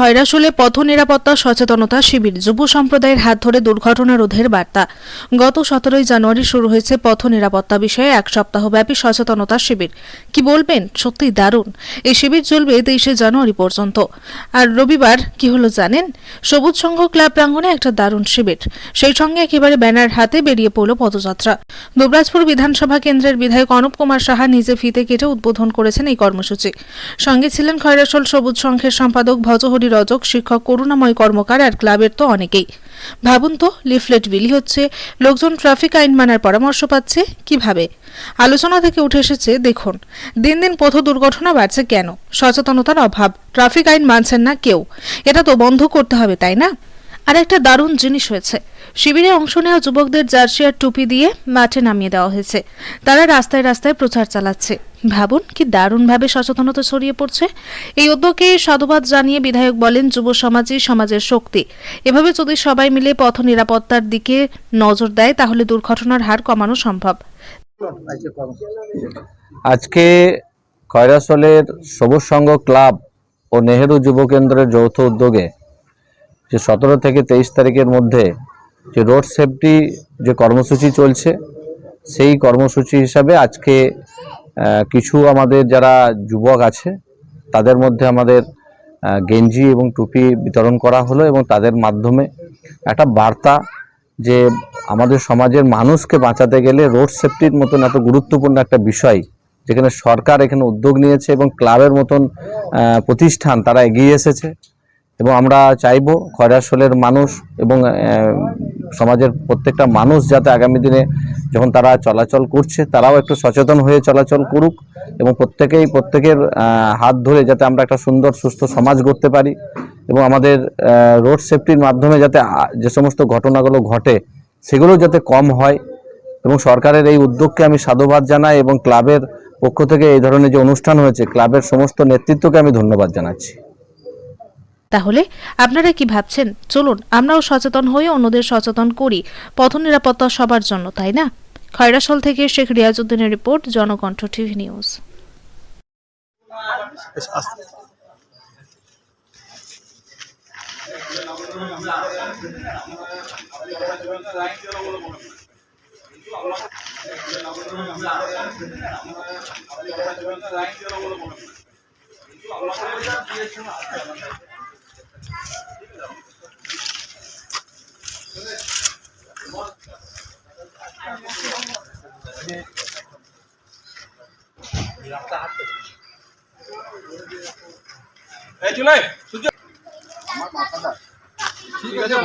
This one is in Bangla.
খয়রাশুলে পথ নিরাপত্তা, সচেতনতা, শিবির, যুব সম্প্রদায়ের হাত ধরে দুর্ঘটনা রোধের বার্তা। গত সতেরোই জানুয়ারি শুরু হয়েছে পথ নিরাপত্তা বিষয়ে এক সপ্তাহব্যাপী সচেতনতা শিবির। কি বলবেন? সত্যি দারুণ। এই শিবির চলবে তেইশে জানুয়ারি পর্যন্ত। আর রবিবার, কি হলো জানেন? সবুজ সংঘ ক্লাব প্রাঙ্গণে একটা দারুণ শিবির। সেই সঙ্গে একেবারে ব্যানার হাতে বেরিয়ে পড়ল পদযাত্রা। দুবরাজপুর বিধানসভা কেন্দ্রের বিধায়ক অনুপ কুমার সাহা নিজে ফিতে কেটে উদ্বোধন করেছেন এই কর্মসূচি। সঙ্গে ছিলেন খয়রাসোল সবুজ সংঘের সম্পাদক ভজহরি রজক শিক্ষক, করুণাময় কর্মকার আর ক্লাবের তো অনেকেই। ভাবুন তো, লিফলেট বিলি হচ্ছে, লোকজন ট্রাফিক আইন মানার পরামর্শ পাচ্ছে, কীভাবে? আলোচনা থেকে উঠে এসেছে, দেখুন, দিন দিন পথ দুর্ঘটনা বাড়ছে কেন? সচেতনতার অভাব, ট্রাফিক আইন মানছেন না কেউ। এটা তো বন্ধ করতে হবে, তাই না? আর একটা দারুণ জিনিস হয়েছে। শিবিরে অংশ নেওয়া যুবকদের জার্সি আর টুপি দিয়ে মাঠে নামিয়ে দেওয়া হয়েছে। তারা রাস্তায় রাস্তায় প্রচার চালাচ্ছে। ভাবুন কি দারুণভাবে সচেতনতা ছড়িয়ে পড়ছে? এই উদ্যোগে সাধুবাদ জানিয়ে বিধায়ক বলেন, যুব সমাজই সমাজের শক্তি। এভাবে যদি সবাই মিলে পথ নিরাপত্তার দিকে নজর দেয়, তাহলে দুর্ঘটনার হার কমানো সম্ভব। আজকে খয়রাসলের সবুজ সংঘ ক্লাব ও নেহেরু যুব কেন্দ্রের যৌথ উদ্যোগে যে সতেরো থেকে তেইশ তারিখের মধ্যে যে রোড সেফটি যে কর্মসূচি চলছে, সেই কর্মসূচি হিসাবে আজকে কিছু আমাদের যারা যুবক আছে, তাদের মধ্যে আমাদের গেঞ্জি এবং টুপি বিতরণ করা হলো এবং তাদের মাধ্যমে একটা বার্তা যে আমাদের সমাজের মানুষকে বাঁচাতে গেলে রোড সেফটির মতন এত গুরুত্বপূর্ণ একটা বিষয়, যেখানে সরকার এখানে উদ্যোগ নিয়েছে এবং ক্লাবের মতন প্রতিষ্ঠান তারা এগিয়ে এসেছে। এবং আমরা চাইব খয়রাসোলের মানুষ এবং সমাজের প্রত্যেকটা মানুষ যাতে আগামী দিনে যখন তারা চলাচল করছে, তারাও একটু সচেতন হয়ে চলাচল করুক এবং প্রত্যেকেই, প্রত্যেকের হাত ধরে যাতে আমরা একটা সুন্দর, সুস্থ সমাজ গড়তে পারি এবং আমাদের রোড সেফটির মাধ্যমে যাতে যে সমস্ত ঘটনাগুলো ঘটে, সেগুলো যাতে কম হয় এবং সরকারের এই উদ্যোগকে আমি সাধুবাদ জানাই এবং ক্লাবের পক্ষ থেকে এই ধরনের যে অনুষ্ঠান হয়েছে, ক্লাবের সমস্ত নেতৃত্বকে আমি ধন্যবাদ জানাচ্ছি। তাহলে আপনারা কি ভাবছেন? চলুন, আমরাও সচেতন হয়ে অন্যদের সচেতন করি। পথ নিরাপত্তা সবার জন্য, তাই না? খয়রাসল থেকে শেখ রিয়াজউদ্দিনের রিপোর্ট, জনকণ্ঠ টিভি নিউজ। বেশ এই চলে ঠিক আছে